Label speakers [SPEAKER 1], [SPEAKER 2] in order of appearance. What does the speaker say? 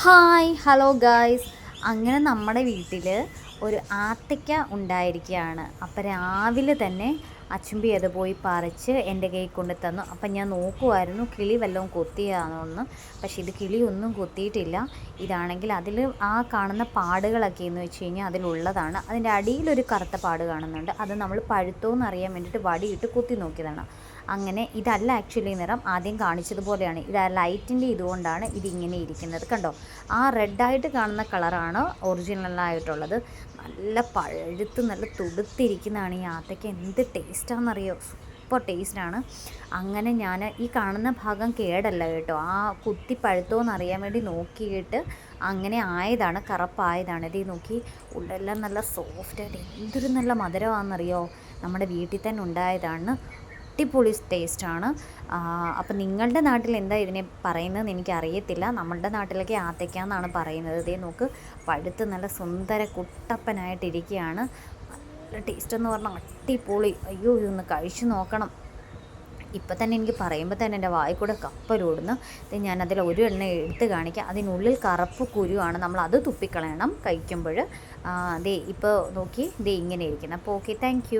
[SPEAKER 1] Hi hello guys. അങ്ങനെ നമ്മുടെ വീട്ടിൽ ഒരു ആത്തയ്ക്ക ഉണ്ടായിരിക്കുകയാണ്. അപ്പം രാവിലെ തന്നെ അച്ചുമ്പി അത് പോയി പറിച്ച് എന്റെ കയ്യിൽ കൊണ്ട് തന്നു. അപ്പം ഞാൻ നോക്കുമായിരുന്നു കിളി വല്ലതും കൊത്തിയാണെന്ന് പക്ഷേ ഇത് കിളി ഒന്നും കൊത്തിയിട്ടില്ല. ഇതാണെങ്കിൽ അതിൽ ആ കാണുന്ന പാടുകളൊക്കെ എന്ന് വെച്ച് കഴിഞ്ഞാൽ അതിലുള്ളതാണ്. അതിന്റെ അടിയിലൊരു കറുത്ത പാട് കാണുന്നുണ്ട്. അത് നമ്മൾ പഴുത്തോന്ന് അറിയാൻ വേണ്ടിയിട്ട് വടിയിട്ട് കുത്തി നോക്കിയതാണ്. അങ്ങനെ ഇതല്ല ആക്ച്വലി നിറം ആദ്യം കാണിച്ചതുപോലെയാണ്. ഇത് ആ ലൈറ്റിന്റെ ഇതുകൊണ്ടാണ് ഇതിങ്ങനെ ഇരിക്കുന്നത് കണ്ടോ? ആ റെഡായിട്ട് കാണുന്ന കളറാണ് ഒറിജിനലായിട്ടുള്ളത് നല്ല പഴുത്ത് നല്ല തുടുത്തിരിക്കുന്നതാണ് ഈ ആത്തയ്ക്ക്. എന്ത് ടേസ്റ്റാണെന്നറിയോ സൂപ്പർ ടേസ്റ്റാണ് അങ്ങനെ ഞാൻ ഈ കാണുന്ന ഭാഗം കേടല്ല കേട്ടോ. ആ കുത്തി പഴുത്തോന്ന് അറിയാൻ വേണ്ടി നോക്കിയിട്ട് അങ്ങനെ ആയതാണ് കറപ്പായതാണ്. ഇത് നോക്കി ഉള്ളെല്ലാം നല്ല സോഫ്റ്റായിട്ട് എന്തൊരു നല്ല മധുരമാണെന്നറിയോ? നമ്മുടെ വീട്ടിൽ തന്നെ ഉണ്ടായതാണ്. അടിപൊളി ടേസ്റ്റാണ്. അപ്പോൾ നിങ്ങളുടെ നാട്ടിൽ എന്താ ഇതിനെ പറയുന്നതെന്ന് എനിക്കറിയത്തില്ല. നമ്മളുടെ നാട്ടിലൊക്കെ ആത്തയ്ക്ക എന്നാണ് പറയുന്നത്. ഇതേ നോക്ക് പഴുത്ത് നല്ല സുന്ദര കുട്ടപ്പനായിട്ടിരിക്കുകയാണ് നല്ല ടേസ്റ്റ് എന്ന് പറഞ്ഞാൽ അടിപൊളി. അയ്യോ ഇതൊന്ന് കഴിച്ചു നോക്കണം. ഇപ്പം തന്നെ എനിക്ക് പറയുമ്പോൾ തന്നെ എന്റെ വായിൽ കൂടെ കപ്പലോടുന്നു. ഞാനതിൽ ഒരു എണ്ണ എടുത്ത് കാണിക്കാം. അതിനുള്ളിൽ കറുപ്പ് കുരുവാണ്. നമ്മൾ അത് തുപ്പിക്കളയണം കഴിക്കുമ്പോൾ. ദേ ഇപ്പോൾ നോക്കി ഇതേ ഇങ്ങനെ ഇരിക്കുന്നത് അപ്പോൾ ഓക്കെ താങ്ക്